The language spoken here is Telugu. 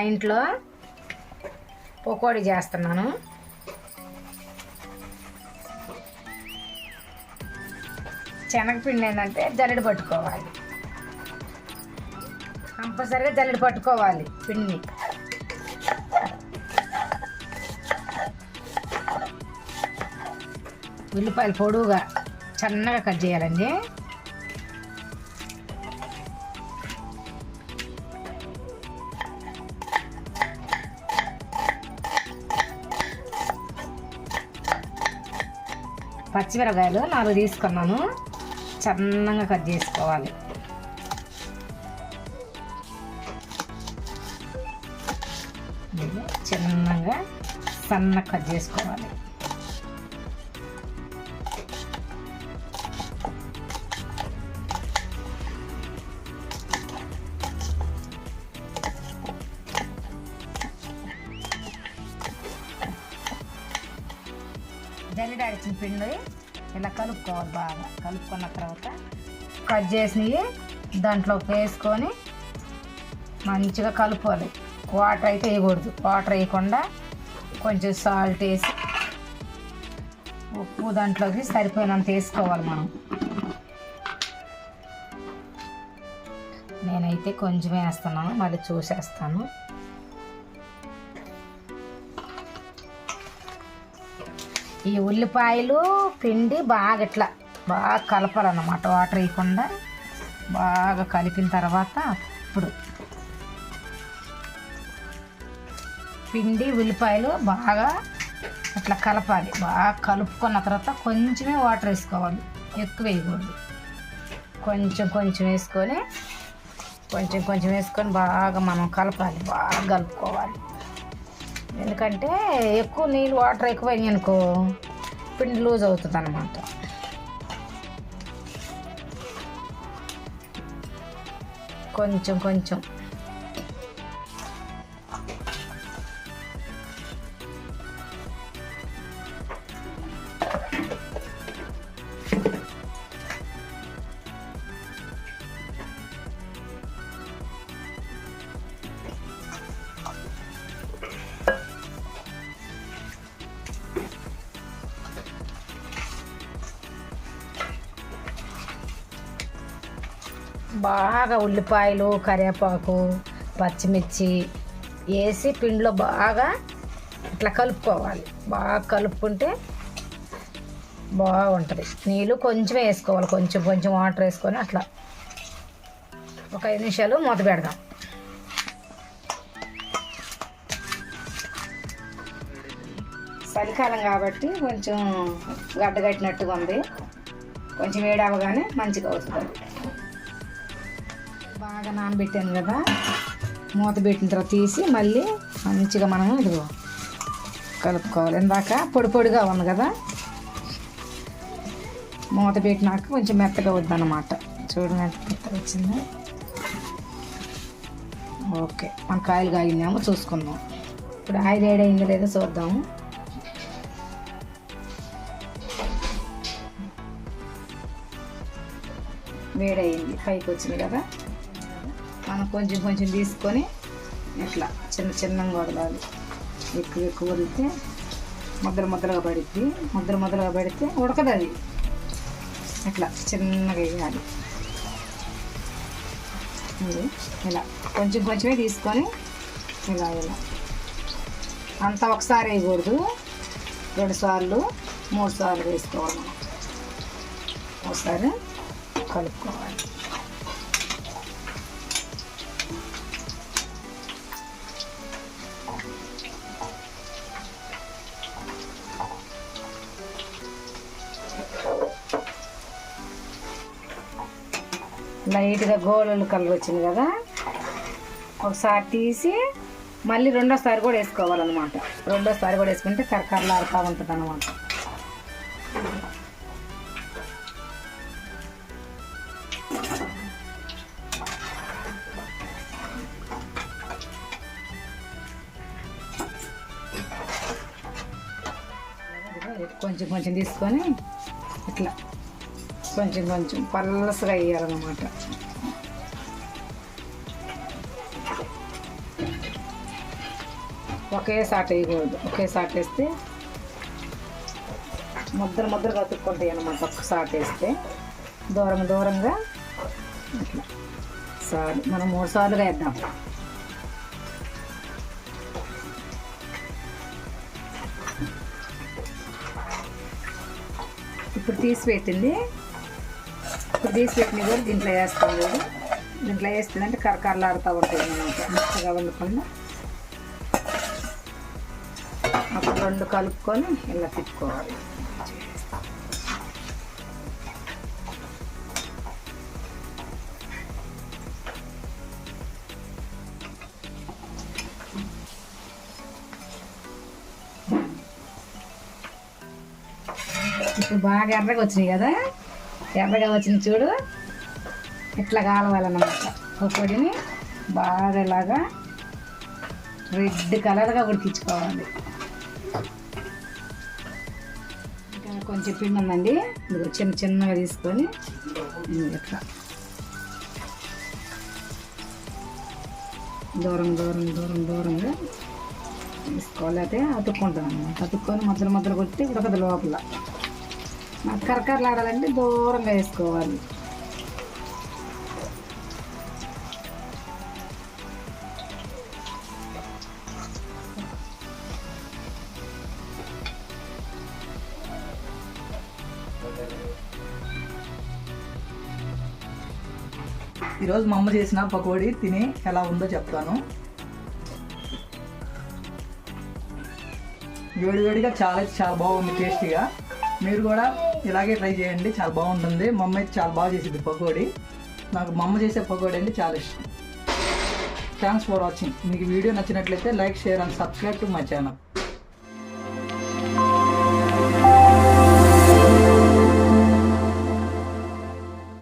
ఇంట్లో పకోడీ చేస్తున్నాను. శనగపిండి ఏంటంటే జల్లెడ పట్టుకోవాలి. కంపల్సరిగా జల్లెడ పట్టుకోవాలి పిండిని. ఉల్లిపాయలు పొడువుగా సన్నగా కట్ చేయాలండి. పచ్చిమిరకాయలు నాలుగు తీసుకున్నాను. సన్నగా కట్ చేసుకోవాలి. చిన్నగా సన్నగా కట్ చేసుకోవాలి. జల్లిడాడిచిన పిండి ఇలా కలుపుకోవాలి బాగా. కలుపుకున్న తర్వాత కట్ చేసినవి దాంట్లో వేసుకొని మంచిగా కలుపుకోవాలి. వాటర్ అయితే వేయకూడదు. వాటర్ వేయకుండా కొంచెం సాల్ట్ వేసి ఉప్పు దాంట్లోకి సరిపోయినంత వేసుకోవాలి మనం. నేనైతే కొంచెం వేస్తున్నాను. మళ్ళీ చూసేస్తాను. ఈ ఉల్లిపాయలు పిండి బాగా ఇట్లా బాగా కలపాలన్నమాట వాటర్ వేయకుండా బాగా కలిపిన తర్వాత అప్పుడు పిండి ఉల్లిపాయలు బాగా అట్లా కలపాలి. బాగా కలుపుకున్న తర్వాత కొంచెమే వాటర్ వేసుకోవాలి. ఎక్కువ వేయకూడదు. కొంచెం కొంచెం వేసుకొని కొంచెం కొంచెం వేసుకొని బాగా మనం కలపాలి. బాగా కలుపుకోవాలి. ఎందుకంటే ఎక్కువ నీళ్ళు వాటర్ ఎక్కువైనాయి అనుకో పిండి లూజ్ అవుతుంది అనమాట కొంచెం కొంచెం. బాగా ఉల్లిపాయలు కరివేపాకు పచ్చిమిర్చి వేసి పిండిలో బాగా ఇట్లా కలుపుకోవాలి. బాగా కలుపుకుంటే బాగుంటుంది. నీళ్ళు కొంచెం వేసుకోవాలి. కొంచెం కొంచెం వాటర్ వేసుకొని అట్లా ఒక ఐదు నిమిషాలు మూత పెడదాం. చలికాలం కాబట్టి కొంచెం గడ్డగట్టినట్టుగా ఉంది. కొంచెం వేడి అవ్వగానే మంచిగా అవుతుంది. బాగా నానబెట్టాను కదా. మూత పెట్టిన తర్వాత తీసి మళ్ళీ మంచిగా మనం ఇదిగో కలుపుకోవాలి. ఇందాక పొడి పొడిగా ఉంది కదా. మూత పెట్టినాక కొంచెం మెత్తగా వద్దనమాట చూడండి ఎంత మెత్తగా వచ్చింది. ఓకే మన కాయలు కాగిందేమో చూసుకుందాం. ఇప్పుడు ఆయిల్ ఏడైందో లేదో చూద్దాము వేడయింది. పైకి వచ్చింది కదా. మనం కొంచెం కొంచెం తీసుకొని ఇట్లా చిన్న చిన్నగా వదలాలి. ఎక్కువ ఎక్కువ వదిలితే ముద్దలు ముద్దలుగా పడిద్ది. ముద్దలు ముద్దలుగా పడితే ఉడకదు అది. ఇట్లా చిన్నగా వేయాలి. ఇలా కొంచెం కొంచెమే తీసుకొని ఇలా ఇలా. అంతా ఒకసారి వేయకూడదు. రెండు సార్లు మూడు సార్లు వేసుకోవాలి ఒకసారి కలుపుకోవాలి. లైట్గా గోల్డ్ కలర్ వచ్చింది కదా. ఒకసారి తీసి మళ్ళీ రెండోసారి కూడా వేసుకోవాలన్నమాట. రెండోసారి కూడా వేసుకుంటే కరకరలాడుతూ ఉంటుంది అనమాట కొంచెం కొంచెం తీసుకొని కొంచెం కొంచెం పల్లసగా వేయాలన్నమాట. ఒకే సాట వేయకూడదు. ఒకే సాట వేస్తే ముద్ర ముద్రగా అతుక్కుంటాయి అన్నమాట. ఒక్క వేస్తే దూరం దూరంగా అట్లా సార్లు మనం మూడు సార్లు వేద్దాం. ఇప్పుడు తీసి పెట్టింది ఇప్పుడు తీసి కూడా దీంట్లో వేస్తాం కూడా దీంట్లో వేస్తుందంటే కరకరలాడుతూ ఉంటాయి అనమాట మెత్తగా వండుకుండా అప్పుడు రెండు కలుపుకొని ఇలా తిప్పుకోవాలి. ఇప్పుడు బాగా ఎర్రగా వచ్చినాయి కదా? ఎర్రగా వచ్చింది చూడు. ఇట్లా కాలవాలన్నమాట. పొడిని బాగా ఇలాగా రెడ్ కలర్గా ఉడికించుకోవాలి. ఇంకా కొంచెం పిండి ఉందండి చిన్న చిన్నగా తీసుకొని ఇట్లా దూరం దూరం దూరం దూరంగా తీసుకోవాలి. అయితే అతుక్కుంటాను అన్నమాట అతుక్కొని మధ్యలో మధ్యలో కొట్టి ఉడకదు లోపల. కరకరలాడాలంటే దూరంగా వేసుకోవాలి. ఈరోజు మా అమ్మ చేసిన పకోడీ తిని ఎలా ఉందో చెప్తాను. వేడివేడిగా చాలా చాలా బాగుంది టేస్టీగా. మీరు కూడా ఇలాగే ట్రై చేయండి చాలా బాగుంటుంది. మా అమ్మ అయితే చాలా బాగా చేసింది పకోడీ. నాకు మా అమ్మ చేసే పకోడీ అంటే చాలా ఇష్టం. థ్యాంక్స్ ఫర్ వాచింగ్ మీకు వీడియో నచ్చినట్లయితే like share and subscribe to my channel